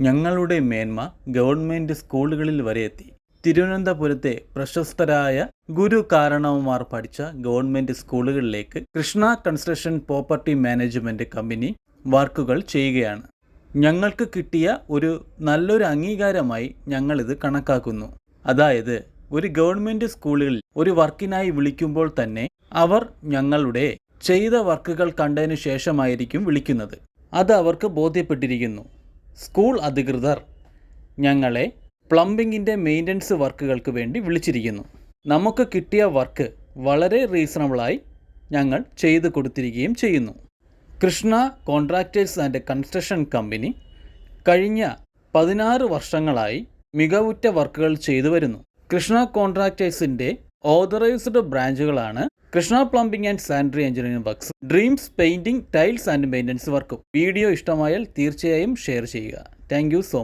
ഞങ്ങളുടെ മേന്മ ഗവൺമെന്റ് സ്കൂളുകളിൽ വരെ എത്തി. തിരുവനന്തപുരത്തെ പ്രശസ്തരായ ഗുരു കാരണവന്മാർ പഠിച്ച ഗവൺമെന്റ് സ്കൂളുകളിലേക്ക് Krishna construction property management company വർക്കുകൾ ചെയ്യുകയാണ്. ഞങ്ങൾക്ക് കിട്ടിയ ഒരു നല്ലൊരു അംഗീകാരമായി ഞങ്ങളിത് കണക്കാക്കുന്നു. അതായത് ഒരു ഗവൺമെന്റ് സ്കൂളുകളിൽ ഒരു വർക്കിനായി വിളിക്കുമ്പോൾ തന്നെ അവർ ഞങ്ങളുടെ ചെയ്ത വർക്കുകൾ കണ്ടതിനു ശേഷമായിരിക്കും വിളിക്കുന്നത്. അത് അവർക്ക് ബോധ്യപ്പെട്ടിരിക്കുന്നു. സ്കൂൾ അധികൃതർ ഞങ്ങളെ പ്ലംബിങ്ങിന്റെ മെയിന്റനൻസ് വർക്കുകൾക്ക് വേണ്ടി വിളിച്ചിരിക്കുന്നു. നമുക്ക് കിട്ടിയ വർക്ക് വളരെ റീസണബിളായി ഞങ്ങൾ ചെയ്തു കൊടുത്തിരിക്കുകയും ചെയ്യുന്നു. Krishna contractors and construction company കഴിഞ്ഞ പതിനാറ് വർഷങ്ങളായി മികവുറ്റ വർക്കുകൾ ചെയ്തു വരുന്നു. കൃഷ്ണ കോൺട്രാക്ടേഴ്സിന്റെ authorised ബ്രാഞ്ചുകളാണ് Krishna plumbing and sanitary engineering works dreams painting tiles and maintenance വർക്കും വീഡിയോ ഇഷ്ടമായാൽ തീർച്ചയായും ഷെയർ ചെയ്യുക. Thank so